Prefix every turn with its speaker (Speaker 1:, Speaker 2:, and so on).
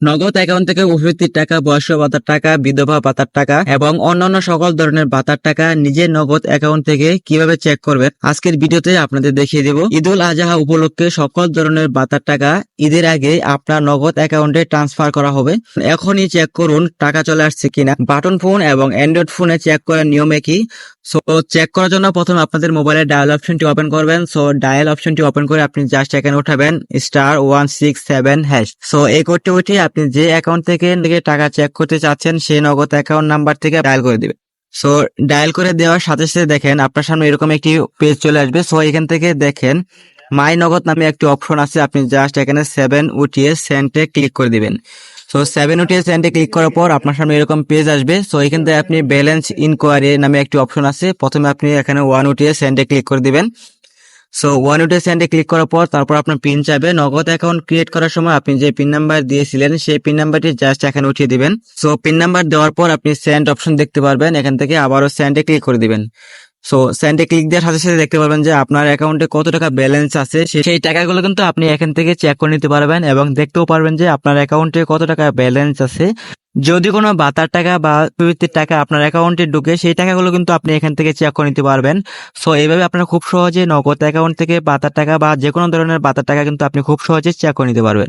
Speaker 1: নগদ অ্যাকাউন্ট থেকে উপবৃত্তির টাকা বয়স্ক ভাতার টাকা, বিধবা ভাতার টাকা এবং অন্যান্য সকল ধরনের ভাতার টাকা নিজের নগদ অ্যাকাউন্ট থেকে কীভাবে চেক করবেন? আজকের ভিডিওতে আপনাদের দেখিয়ে দেব। ঈদুল আজহা উপলক্ষে সকল ধরনের ভাতার টাকা ঈদের আগে আপনার নগদ অ্যাকাউন্টে ট্রান্সফার করা হবে। এখনই চেক করুন, টাকা চলে আসছে কিনা। বাটন ফোন এবং অ্যান্ড্রয়েড ফোনে চেক করার নিয়মে কি সো চেক করার জন্য প্রথমে আপনাদের মোবাইলে ডায়াল অপশনটি ওপেন করবেন। সো ডায়াল অপশনটি ওপেন করে আপনি জাস্ট এখানে উঠাবেন star one six seven hash so এই কোডটি উঠে আপনি যে অ্যাকাউন্ট থেকে টাকা চেক করতে চাচ্ছেন, সেই নগদ অ্যাকাউন্ট নাম্বার থেকে ডায়াল করে দিবেন। সো ডায়াল করে দেওয়ার সাথে সাথে দেখেন আপনার সামনে এরকম একটি পেজ চলে আসবে। সো এখান থেকে দেখেন মাই নগদ নামে একটি অপশন আছে। আপনি জাস্ট এখানে সেভেন উঠিয়ে সেন্টে ক্লিক করে দিবেন। সো সেভেন উঠিয়ে সেন্টে ক্লিক করার পর আপনার সামনে এরকম পেজ আসবে। সো এখান থেকে আপনি ব্যালেন্স ইনকোয়ারি নামে একটি অপশন আছে। প্রথমে আপনি এখানে ওয়ান উঠিয়ে সেন্টে ক্লিক করে দিবেন। সো ওয়ান উঠিয়ে সেন্টে ক্লিক করার পর তারপর আপনার পিন চাইবে। নগদ অ্যাকাউন্ট ক্রিয়েট করার সময় আপনি যে পিন নাম্বার দিয়েছিলেন, সেই পিন নাম্বারটি জাস্ট এখানে উঠিয়ে দিবেন। সো পিন নাম্বার দেওয়ার পর আপনি সেন্ড অপশন দেখতে পারবেন। এখান থেকে আবারও সেন্টে ক্লিক করে দিবেন। সো সেন্টে ক্লিক দেওয়ার সাথে সাথে দেখতে পারবেন যে আপনার অ্যাকাউন্টে কত টাকা ব্যালেন্স আছে। সেই টাকাগুলো কিন্তু আপনি এখান থেকে চেক করে নিতে পারবেন এবং দেখতেও পারবেন যে আপনার অ্যাকাউন্টে কত টাকা ব্যালেন্স আছে। যদি কোনো বাতার টাকা বা প্রবৃত্তির টাকা আপনার অ্যাকাউন্টে ঢুকে, সেই টাকাগুলো কিন্তু আপনি এখান থেকে চেক করে নিতে পারবেন। সো এইভাবে আপনার খুব সহজে নগদ অ্যাকাউন্ট থেকে বাতার টাকা বা যে কোনো ধরনের বাতার টাকা কিন্তু আপনি খুব সহজে চেক করে নিতে পারবেন।